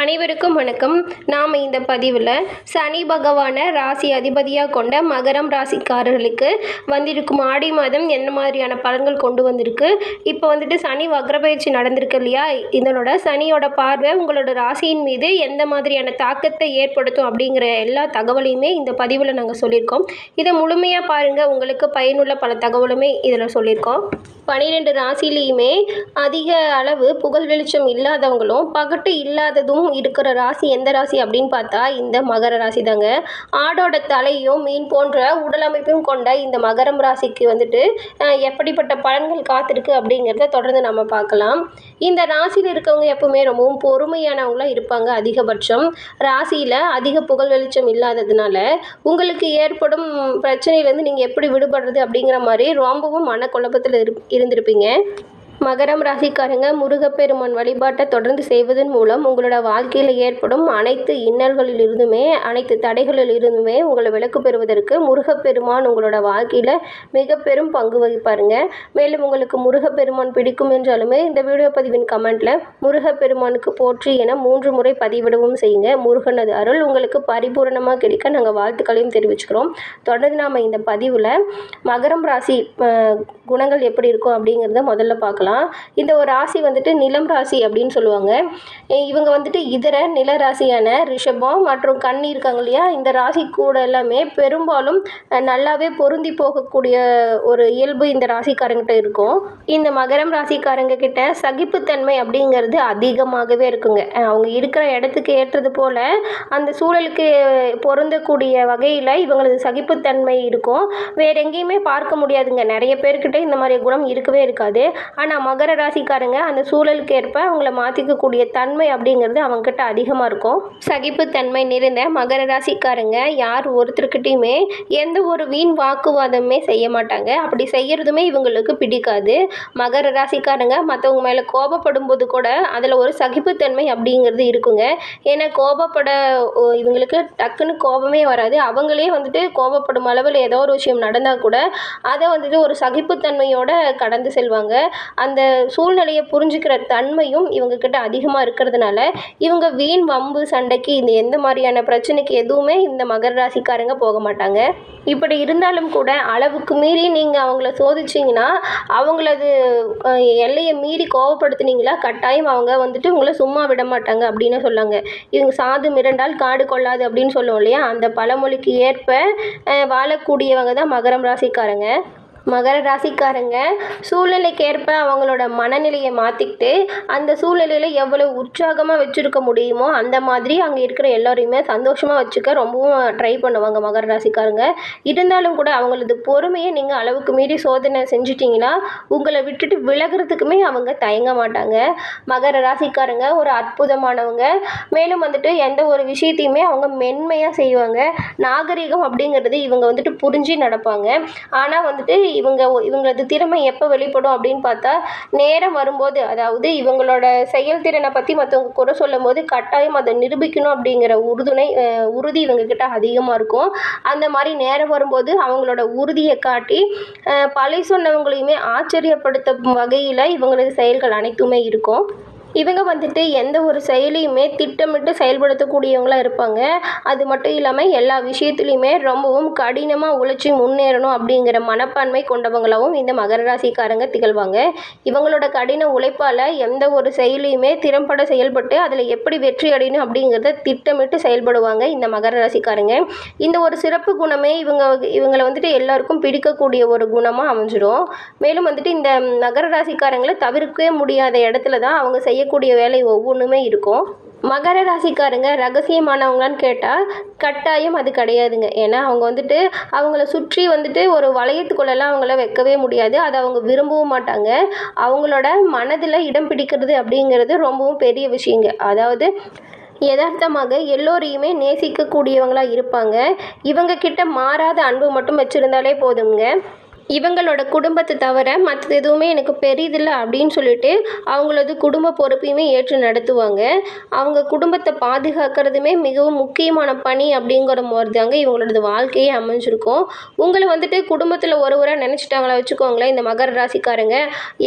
அனைவருக்கும் வணக்கம். நாம் இந்த பதிவில் சனி பகவானை ராசி அதிபதியாக கொண்ட மகரம் ராசிக்காரர்களுக்கு வந்திருக்கும் ஆடி மாதம் என்ன மாதிரியான பலன்கள் கொண்டு வந்திருக்கு? இப்போ வந்துட்டு சனி வக்ரபயிற்சி நடந்திருக்கு இல்லையா? இதனோட சனியோட பார்வை உங்களோட ராசியின் மீது எந்த மாதிரியான தாக்கத்தை ஏற்படுத்தும் அப்படிங்கிற எல்லா தகவலையுமே இந்த பதிவில் நாங்கள் சொல்லியிருக்கோம். இதை முழுமையாக பாருங்கள் உங்களுக்கு பயனுள்ள பல தகவலுமே இதில் சொல்லியிருக்கோம். பனிரெண்டு ராசிலையுமே அதிக அளவு புகழ் வெளிச்சம் இல்லாதவங்களும் பகட்டு இல்லாததும் இருக்கிற ராசி எந்த ராசி அப்படின்னு பார்த்தா இந்த மகர ராசி தாங்க ஆடோட தலையும் மீன் போன்ற உடலமைப்பும் கொண்ட இந்த மகரம் ராசிக்கு வந்துட்டு எப்படிப்பட்ட பலன்கள் காத்திருக்கு அப்படிங்கிறத தொடர்ந்து நம்ம பார்க்கலாம். இந்த ராசியில் இருக்கவங்க எப்பவுமே ரொம்பவும் பொறுமையானவங்களாக இருப்பாங்க அதிகபட்சம். ராசியில் அதிக புகழ் வெளிச்சம் இல்லாததுனால உங்களுக்கு ஏற்படும் பிரச்சனையிலேருந்து நீங்கள் எப்படி விடுபடுறது அப்படிங்கிற மாதிரி ரொம்பவும் மனக்குழப்பத்தில் இரு இருந்திருப்பீங்க. மகரம் ராசிக்காரங்க முருகப்பெருமான் வழிபாட்டை தொடர்ந்து செய்வதன் மூலம் உங்களோட வாழ்க்கையில் ஏற்படும் அனைத்து இன்னல்களிலிருந்துமே அனைத்து தடைகளிலிருந்துமே உங்களை விலக்கு பெறுவதற்கு முருகப்பெருமான் உங்களோட வாழ்க்கையில் மிக பெரும் பங்கு வகிப்பாருங்க. மேலும் உங்களுக்கு முருகப்பெருமான் பிடிக்கும் என்றாலுமே இந்த வீடியோ பதிவின் கமெண்ட்டில் முருகப்பெருமானுக்கு போற்றி என மூன்று முறை பதிவிடவும் செய்யுங்க. முருகனது அருள் உங்களுக்கு பரிபூரணமாக கிடைக்க நாங்கள் வாழ்த்துக்களையும் தெரிவிச்சுக்கிறோம். தொடர்ந்து நாம் இந்த பதிவில் மகரம் ராசி குணங்கள் எப்படி இருக்கும் அப்படிங்கிறத முதல்ல பார்க்கலாம். இந்த ஒரு ராசி வந்துட்டு நிலம் ராசி அப்படின்னு சொல்லுவாங்க. இவங்க வந்துட்டு இதர நில ராசியான ரிஷபம் மற்றும் கண்ணி இருக்காங்க இல்லையா? இந்த ராசி கூட எல்லாமே பெரும்பாலும் நல்லாவே பொருந்தி போகக்கூடிய ஒரு இயல்பு இந்த ராசிக்காரங்கிட்ட இருக்கும். இந்த மகரம் ராசிக்காரங்க கிட்ட சகிப்புத்தன்மை அப்படிங்கிறது அதிகமாகவே இருக்குங்க. அவங்க இருக்கிற இடத்துக்கு ஏற்றது போல அந்த சூழலுக்கு பொருந்தக்கூடிய வகையில் இவங்களது சகிப்புத்தன்மை இருக்கும். வேற எங்கேயுமே பார்க்க முடியாதுங்க. நிறைய பேர்கிட்ட இந்த மாதிரி குணம் இருக்கவே இருக்காது. ஆனால் மகர ராசிக்காரங்க அந்த சூழலுக்கு ஏற்ப அவங்கள மாற்றிக்கக்கூடிய தன்மை அப்படிங்கிறது அவங்கக்கிட்ட அதிகமாக இருக்கும். சகிப்புத்தன்மை நிறைந்த மகர ராசிக்காரங்க யார் ஒருத்தர்கிட்டையுமே எந்த ஒரு வீண் வாக்குவாதமே செய்ய மாட்டாங்க. அப்படி செய்கிறதுமே இவங்களுக்கு பிடிக்காது. மகர ராசிக்காரங்க மற்றவங்க மேலே கோபப்படும் போது கூட அதில் ஒரு சகிப்புத்தன்மை அப்படிங்கிறது இருக்குங்க. ஏன்னா கோபப்பட ஓ, இவங்களுக்கு டக்குன்னு கோபமே வராது. அவங்களே வந்துட்டு கோபப்படும் அளவில் ஏதோ ஒரு விஷயம் நடந்தால் கூட அதை வந்துட்டு ஒரு சகிப்பு சகிப்புத்தன்மையோட கடந்து செல்வாங்க. அந்த சூழ்நிலையை புரிஞ்சுக்கிற தன்மையும் இவங்கக்கிட்ட அதிகமாக இருக்கிறதுனால இவங்க வீண் வம்பு சண்டைக்கு இந்த எந்த மாதிரியான பிரச்சனைக்கு எதுவுமே இந்த மகர ராசிக்காரங்க போக மாட்டாங்க. இப்படி இருந்தாலும் கூட அளவுக்கு மீறி நீங்கள் அவங்கள சோதிச்சிங்கன்னா அவங்களது எல்லையை மீறி கோவப்படுத்துனீங்களா? கட்டாயம் அவங்க வந்துட்டு உங்களை சும்மா விட மாட்டாங்க அப்படின்னு சொல்லாங்க. இவங்க சாது மிரண்டால் காடு கொள்ளாது அப்படின்னு சொல்லுவோம் இல்லையா? அந்த பழமொழிக்கு ஏற்ப வாழக்கூடியவங்க தான் மகரம் ராசிக்காரங்க. மகர ராசிக்காரங்க சூழ்நிலைக்கு ஏற்ப அவங்களோட மனநிலையை மாற்றிக்கிட்டு அந்த சூழ்நிலையில் எவ்வளோ உற்சாகமாக வச்சுருக்க முடியுமோ அந்த மாதிரி அங்கே இருக்கிற எல்லோரையுமே சந்தோஷமாக வச்சுக்க ரொம்பவும் ட்ரை பண்ணுவாங்க மகர ராசிக்காரங்க. இருந்தாலும் கூட அவங்களது பொறுமையை நீங்கள் அளவுக்கு மீறி சோதனை செஞ்சிட்டிங்கன்னா உங்களை விட்டுட்டு விலகிறதுக்குமே அவங்க தயங்க மாட்டாங்க. மகர ராசிக்காரங்க ஒரு அற்புதமானவங்க. மேலும் வந்துட்டு எந்த ஒரு விஷயத்தையுமே அவங்க மென்மையாக செய்வாங்க. நாகரிகம் அப்படிங்கிறது இவங்க வந்துட்டு புரிஞ்சு நடப்பாங்க. ஆனால் வந்துட்டு இவங்க இவங்களது திறமை எப்போ வெளிப்படும் அப்படின்னு பார்த்தா நேரம் வரும்போது அதாவது இவங்களோட செயல்திறனை பற்றி மற்றவங்க குறை சொல்லும் போது கட்டாயம் அதை நிரூபிக்கணும் அப்படிங்கிற உறுதுணை உறுதி இவங்கக்கிட்ட அதிகமாக இருக்கும். அந்த மாதிரி நேரம் வரும்போது அவங்களோட உறுதியை காட்டி பழை பழி சொன்னவங்களையுமே ஆச்சரியப்படுத்தும் வகையில் இவங்களது செயல்கள் அனைத்துமே இருக்கும். இவங்க வந்துட்டு எந்த ஒரு செயலையுமே திட்டமிட்டு செயல்படுத்தக்கூடியவங்களாக இருப்பாங்க. அது மட்டும் இல்லாமல் எல்லா விஷயத்துலையுமே ரொம்பவும் கடினமாக உழைச்சி முன்னேறணும் அப்படிங்கிற மனப்பான்மை கொண்டவங்களாகவும் இந்த மகர ராசிக்காரங்க திகழ்வாங்க. இவங்களோட கடின உழைப்பால் எந்த ஒரு செயலையுமே திறம்பட செயல்பட்டு அதில் எப்படி வெற்றி அடையணும் அப்படிங்கிறத திட்டமிட்டு செயல்படுவாங்க இந்த மகர ராசிக்காரங்க. இந்த ஒரு சிறப்பு குணமே இவங்க இவங்களை வந்துட்டு எல்லாருக்கும் பிடிக்கக்கூடிய ஒரு குணமாக அமைஞ்சிடும் மேலும் வந்துட்டு இந்த மகர ராசிக்காரங்களை தவிர்க்கவே முடியாத இடத்துல தான் அவங்க செய்யக்கூடிய வேலை ஒவ்வொன்றுமே இருக்கும். மகர ராசிக்காரங்க ரகசியமானவங்களான்னு கேட்டால் கட்டாயம் அது கிடையாதுங்க. ஏன்னா அவங்க வந்துட்டு அவங்கள சுற்றி வந்துட்டு ஒரு வளையத்துக்குள்ளெல்லாம் அவங்கள வைக்கவே முடியாது. அதை அவங்க விரும்பவும் மாட்டாங்க. அவங்களோட மனதில் இடம் பிடிக்கிறது அப்படிங்கிறது ரொம்பவும் பெரிய விஷயங்க. அதாவது யதார்த்தமாக எல்லோரையுமே நேசிக்கக்கூடியவங்களாக இருப்பாங்க. இவங்க கிட்ட மாறாத அன்பு மட்டும் வச்சுருந்தாலே போதுங்க இவங்களோட குடும்பத்தை தவிர மற்றது எதுவுமே எனக்கு பெரியதில்லை அப்படின்னு சொல்லிட்டு அவங்களது குடும்ப பொறுப்பையுமே ஏற்று நடத்துவாங்க. அவங்க குடும்பத்தை பாதுகாக்கிறதுமே மிகவும் முக்கியமான பணி அப்படிங்கிற மாதிரி தாங்க இவங்களோட வாழ்க்கையே அமைஞ்சிருக்கும். உங்களை வந்துட்டு குடும்பத்தில் ஒருவராக நினச்சிட்டாங்களா வச்சுக்கோங்களேன் இந்த மகர ராசிக்காரங்க.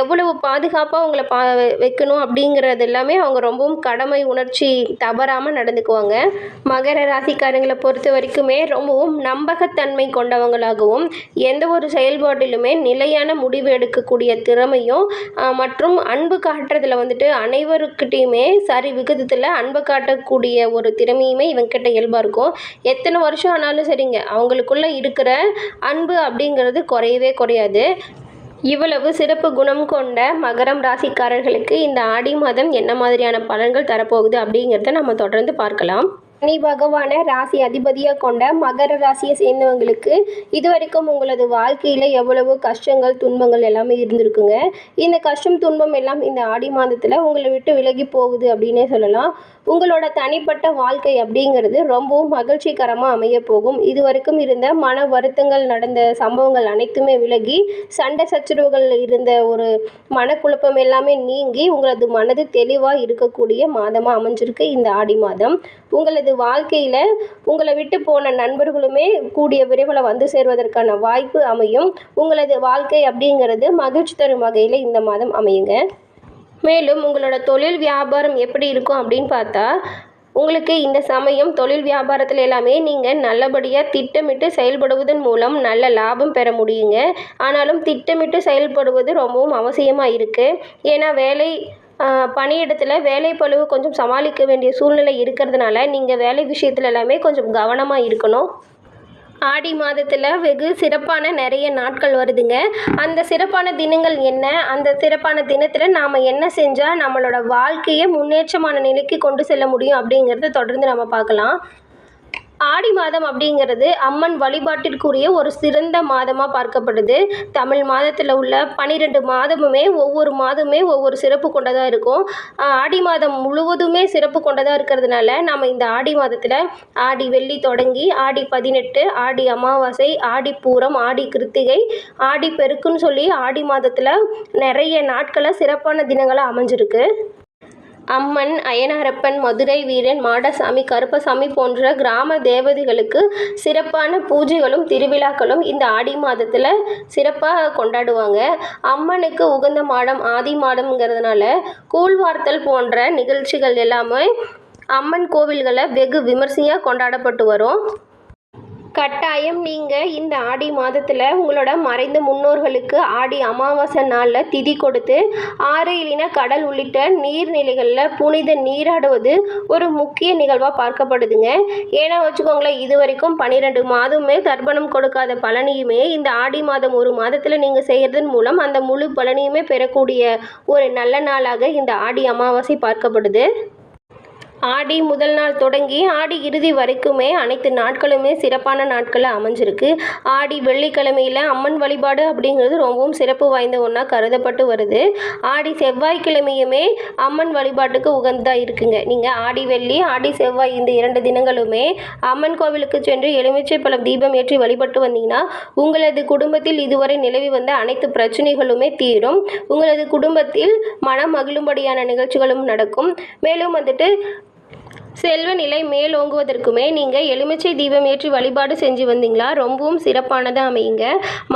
எவ்வளவு பாதுகாப்பாக உங்களை பா வைக்கணும் அப்படிங்கிறது எல்லாமே அவங்க ரொம்பவும் கடமை உணர்ச்சி தவறாமல் நடந்துக்குவாங்க. மகர ராசிக்காரங்களை பொறுத்த வரைக்குமே ரொம்பவும் நம்பகத்தன்மை கொண்டவங்களாகவும் எந்த ஒரு செயல்பாட்டிலுமே நிலையான முடிவு எடுக்கக்கூடிய திறமையும் மற்றும் அன்பு காட்டுறதுல வந்துட்டு அனைவருக்கிட்டையுமே சரி விகிதத்தில் அன்பு காட்டக்கூடிய ஒரு திறமையுமே இவங்கிட்ட இயல்பாக இருக்கும். எத்தனை வருஷம் ஆனாலும் சரிங்க அவங்களுக்குள்ளே இருக்கிற அன்பு அப்படிங்கிறது குறையவே குறையாது. இவ்வளவு சிறப்பு குணம் கொண்ட மகரம் ராசிக்காரர்களுக்கு இந்த ஆடி மாதம் என்ன மாதிரியான பலன்கள் தரப்போகுது அப்படிங்கிறத நம்ம தொடர்ந்து பார்க்கலாம். சனி பகவானை ராசி அதிபதியாக கொண்ட மகர ராசியை சேர்ந்தவங்களுக்கு இது வரைக்கும் உங்களது வாழ்க்கையில் எவ்வளவு கஷ்டங்கள் துன்பங்கள் எல்லாமே இருந்திருக்குங்க. இந்த கஷ்டம் துன்பம் எல்லாம் இந்த ஆடி மாதத்தில் உங்களை விட்டு விலகி போகுது அப்படின்னே சொல்லலாம். உங்களோட தனிப்பட்ட வாழ்க்கை அப்படிங்கிறது ரொம்பவும் மகிழ்ச்சிகரமாக அமைய போகும். இது வரைக்கும் இருந்த மன வருத்தங்கள் நடந்த சம்பவங்கள் அனைத்துமே விலகி சண்டை சச்சரவுகள் இருந்த ஒரு மனக்குழப்பம் எல்லாமே நீங்கி உங்களது மனது தெளிவாக இருக்கக்கூடிய மாதமாக அமைஞ்சிருக்கு இந்த ஆடி மாதம். உங்களது வாழ்க்கையில் உங்களை விட்டு போன நண்பர்களுமே கூடிய விரைவில் வந்து சேர்வதற்கான வாய்ப்பு அமையும். உங்களது வாழ்க்கை அப்படிங்கிறது மகிழ்ச்சி தரும் வகையில் இந்த மாதம் அமையுங்க. மேலும் உங்களோட தொழில் வியாபாரம் எப்படி இருக்கும் அப்படின்னு பார்த்தா உங்களுக்கு இந்த சமயம் தொழில் வியாபாரத்தில் எல்லாமே நீங்கள் நல்லபடியாக திட்டமிட்டு செயல்படுவதன் மூலம் நல்ல லாபம் பெற முடியுங்க. ஆனாலும் திட்டமிட்டு செயல்படுவது ரொம்பவும் அவசியமாக இருக்குது ஏன்னா வேலை பணியிடத்தில் வேலை பளுவு கொஞ்சம் சமாளிக்க வேண்டிய சூழ்நிலை இருக்கிறதுனால நீங்கள் வேலை விஷயத்துல எல்லாமே கொஞ்சம் கவனமாக இருக்கணும். ஆடி மாதத்தில் வெகு சிறப்பான நிறைய நாட்கள் வருதுங்க. அந்த சிறப்பான தினங்கள் என்ன? அந்த சிறப்பான தினத்தில் நாம் என்ன செஞ்சால் நம்மளோட வாழ்க்கையை முன்னேற்றமான நிலைக்கு கொண்டு செல்ல முடியும் அப்படிங்கிறத தொடர்ந்து நம்ம பார்க்கலாம். ஆடி மாதம் அப்படிங்கிறது அம்மன் வழிபாட்டிற்குரிய ஒரு சிறந்த மாதமாக பார்க்கப்படுது. தமிழ் மாதத்தில் உள்ள பன்னிரெண்டு மாதமுமே ஒவ்வொரு மாதமுமே ஒவ்வொரு சிறப்பு கொண்டதாக இருக்கும். ஆடி மாதம் முழுவதுமே சிறப்பு கொண்டதாக இருக்கிறதுனால நம்ம இந்த ஆடி மாதத்தில் ஆடி வெள்ளி தொடங்கி ஆடி பதினெட்டு ஆடி அமாவாசை ஆடி பூரம் ஆடி கிருத்திகை ஆடி பெருக்குன்னு சொல்லி ஆடி மாதத்தில் நிறைய நாட்களை சிறப்பான தினங்களாக அமைஞ்சிருக்கு. அம்மன் அயனாரப்பன் மதுரை வீரன் மாடசாமி கருப்பசாமி போன்ற கிராம தேவதைகளுக்கு சிறப்பான பூஜைகளும் திருவிழாக்களும் இந்த ஆடி மாதத்தில் சிறப்பாக கொண்டாடுவாங்க. அம்மனுக்கு உகந்த மாடம் ஆதி மாடம்ங்கிறதுனால கூழ்வார்த்தல் போன்ற நிகழ்ச்சிகள் எல்லாமே அம்மன் கோவில்களில் வெகு விமர்சையாக கொண்டாடப்பட்டு வரும். கட்டாயம் நீங்கள் இந்த ஆடி மாதத்தில் உங்களோட மறைந்த முன்னோர்களுக்கு ஆடி அமாவாசை நாளில் திதி கொடுத்து ஆறு இல்லைனா கடல் உள்ளிட்ட நீர்நிலைகளில் புனித நீராடுவது ஒரு முக்கிய நிகழ்வாக பார்க்கப்படுதுங்க. ஏன்னா வச்சுக்கோங்களேன் இது வரைக்கும் பன்னிரெண்டு மாதமே தர்ப்பணம் கொடுக்காத பலனையுமே இந்த ஆடி மாதம் ஒரு மாதத்தில் நீங்கள் செய்கிறதன் மூலம் அந்த முழு பலனையுமே பெறக்கூடிய ஒரு நல்ல நாளாக இந்த ஆடி அமாவாசை பார்க்கப்படுது. ஆடி முதல் நாள் தொடங்கி ஆடி இறுதி வரைக்குமே அனைத்து நாட்களுமே சிறப்பான நாட்களாக அமைஞ்சிருக்கு. ஆடி வெள்ளிக்கிழமையில் அம்மன் வழிபாடு அப்படிங்கிறது ரொம்பவும் சிறப்பு வாய்ந்த ஒன்றா கருதப்பட்டு வருது. ஆடி செவ்வாய்க்கிழமையுமே அம்மன் வழிபாட்டுக்கு உகந்ததாக இருக்குங்க. நீங்கள் ஆடி வெள்ளி ஆடி செவ்வாய் இந்த இரண்டு தினங்களுமே அம்மன் கோவிலுக்கு சென்று எலுமிச்சை பழம் தீபம் ஏற்றி வழிபட்டு வந்தீங்கன்னா உங்களது குடும்பத்தில் இதுவரை நிலவி வந்த அனைத்து பிரச்சனைகளுமே தீரும். உங்களது குடும்பத்தில் மனம் மகிழும்படியான நிகழ்ச்சிகளும் நடக்கும். மேலும் வந்துட்டு செல்வ நிலை மேலோங்குவதற்குமே நீங்கள் எலுமிச்சை தீபம் ஏற்றி வழிபாடு செஞ்சு வந்தீங்களா? ரொம்பவும் சிறப்பானதாக அமையுங்க.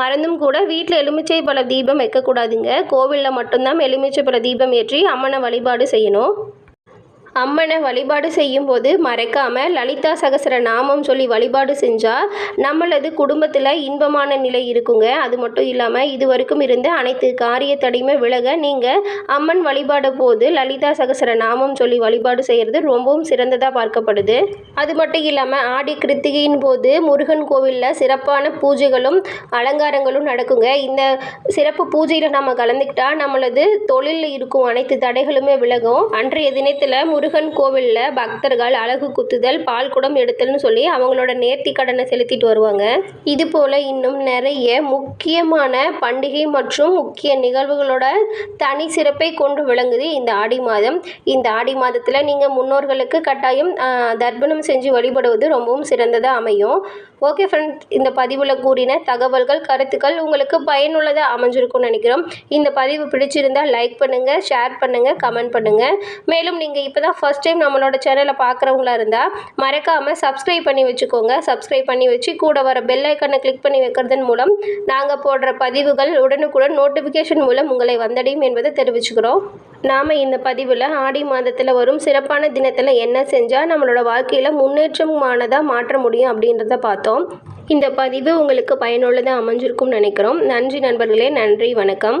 மறந்தும் கூட வீட்டில் எலுமிச்சை பழ தீபம் வைக்கக்கூடாதுங்க. கோவிலில் மட்டும்தான் எலுமிச்சை பழ தீபம் ஏற்றி அம்மனை வழிபாடு செய்யணும். அம்மனை வழிபாடு செய்யும்போது மறக்காமல் லலிதா சகசர நாமம் சொல்லி வழிபாடு செஞ்சால் நம்மளது குடும்பத்தில் இன்பமான நிலை இருக்குங்க. அது மட்டும் இல்லாமல் இது வரைக்கும் இருந்த அனைத்து காரிய தடையுமே விலக நீங்கள் அம்மன் வழிபாடு போது லலிதா சகசர நாமம் சொல்லி வழிபாடு செய்கிறது ரொம்பவும் சிறந்ததாக பார்க்கப்படுது. அது மட்டும் இல்லாமல் ஆடி கிருத்திகையின் போது முருகன் கோவிலில் சிறப்பான பூஜைகளும் அலங்காரங்களும் நடக்குங்க. இந்த சிறப்பு பூஜையில் நம்ம கலந்துக்கிட்டால் நம்மளது தொழிலில் இருக்கும் அனைத்து தடைகளுமே விலகும். அன்றைய தினத்தில் முரு முருகன் கோவிலில் பக்தர்கள் அழகு குத்துதல் பால் குடம் எடுத்தல்னு சொல்லி அவங்களோட நேர்த்தி கடனை செலுத்திட்டு வருவாங்க. இது போல் இன்னும் நிறைய முக்கியமான பண்டிகை மற்றும் முக்கிய நிகழ்வுகளோட தனி சிறப்பை கொண்டு விளங்குது இந்த ஆடி மாதம். இந்த ஆடி மாதத்தில் நீங்கள் முன்னோர்களுக்கு கட்டாயம் தர்ப்பணம் செஞ்சு வழிபடுவது ரொம்பவும் சிறந்ததாக அமையும். ஓகே ஃப்ரெண்ட்ஸ் இந்த பதிவில் கூறின தகவல்கள் கருத்துக்கள் உங்களுக்கு பயனுள்ளதாக அமைஞ்சிருக்கும்னு நினைக்கிறோம். இந்த பதிவு பிடிச்சிருந்தால் லைக் பண்ணுங்கள் ஷேர் பண்ணுங்கள் கமெண்ட் பண்ணுங்கள் மேலும் நீங்கள் இப்போ தான் ஃபஸ்ட் டைம் நம்மளோட சேனலை பார்க்குறவங்களா இருந்தால் மறக்காமல் சப்ஸ்கிரைப் பண்ணி வச்சுக்கோங்க. சப்ஸ்கிரைப் பண்ணி வச்சு கூட வர பெல் ஐக்கனை கிளிக் பண்ணி வைக்கிறதன் மூலம் நாங்கள் போடுற பதிவுகள் உடனுக்குடன் நோட்டிஃபிகேஷன் மூலம் உங்களை வந்தடையும் என்பதை தெரிவிச்சுக்கிறோம். நாம் இந்த பதிவில் ஆடி மாதத்தில் வரும் சிறப்பான தினத்தில் என்ன செஞ்சால் நம்மளோட வாழ்க்கையில் முன்னேற்றமானதாக மாற்ற முடியும் அப்படின்றத பார்த்தோம். இந்த பதிவு உங்களுக்கு பயனுள்ளதாக அமைஞ்சிருக்கும்னு நினைக்கிறோம். நன்றி நண்பர்களே நன்றி வணக்கம்.